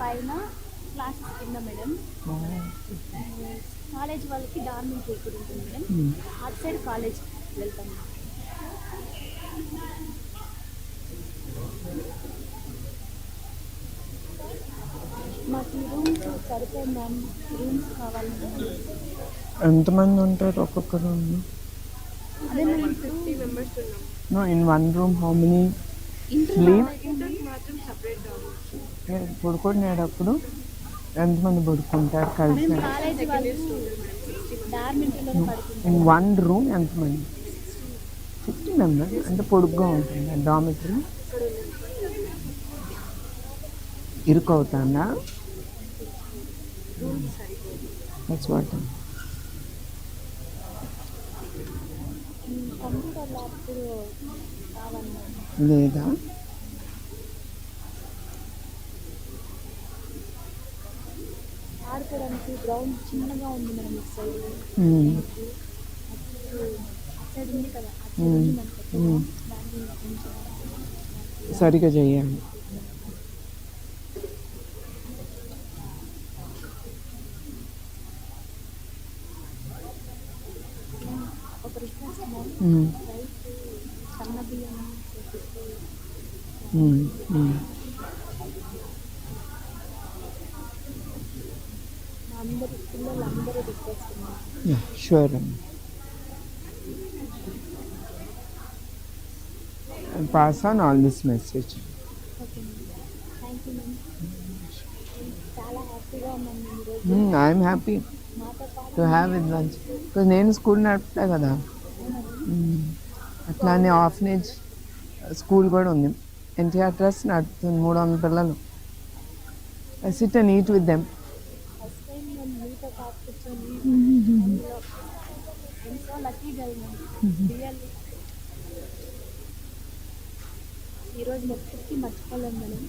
పైన క్లాసెస్ కింద madam. College వాళ్ళకి డార్మెంటరీ ఇక్కడ ఉంటుంది మేడం. అటు సైడ్ కాలేజ్ వెళ్తాం మాకు రూమ్స్ సరిపోయి మ్యామ్? రూమ్స్ కావాలి ఎంతమంది ఉంటారు ఒక్కొక్క రూమ్ అదే మేము ఫిఫ్టీ మెంబర్స్ ఉన్నాం. No in one room how many కావాలి పడుకునేటప్పుడు ఎంతమంది పడుకుంటారు కలిసి? ఇన్ వన్ రూమ్ ఎంతమంది? సిక్స్టీ మెంబర్స్ అంటే పొడుగ్గా ఉంటుంది? డామిటరీ? ఇరుకు అవుతుందా దట్స్ వాట్ కంప్యూటర్ ల్యాబ్ కావాలి మ్యామ్ లేదా? ఆడుకోవడానికి గ్రౌండ్ చిన్నగా ఉంది మేడం ఇటు సైడ్ మ్మ్. అటు సైడ్ ఉంది కదా సరిగా చేయాలి అందరూ request ma'am Yeah, sure. I'll pass on all this message. Okay ma'am thank you ma'am చాలా హ్యాపీగా ఉన్నాను మేము ఈరోజు Mm, I'm happy మాతో పాటు to have with lunch. Because నేను స్కూల్ నడుపుతా కదా Mm. అట్లానే ఆఫనేజ్ స్కూల్ కూడా ఉంది. ఎన్టీఆర్ ట్రస్ట్ నడుపుతుంది మూడు వందల పిల్లలు I sit and eat with them ఈరోజు మొత్తం మర్చిపోలేము మనం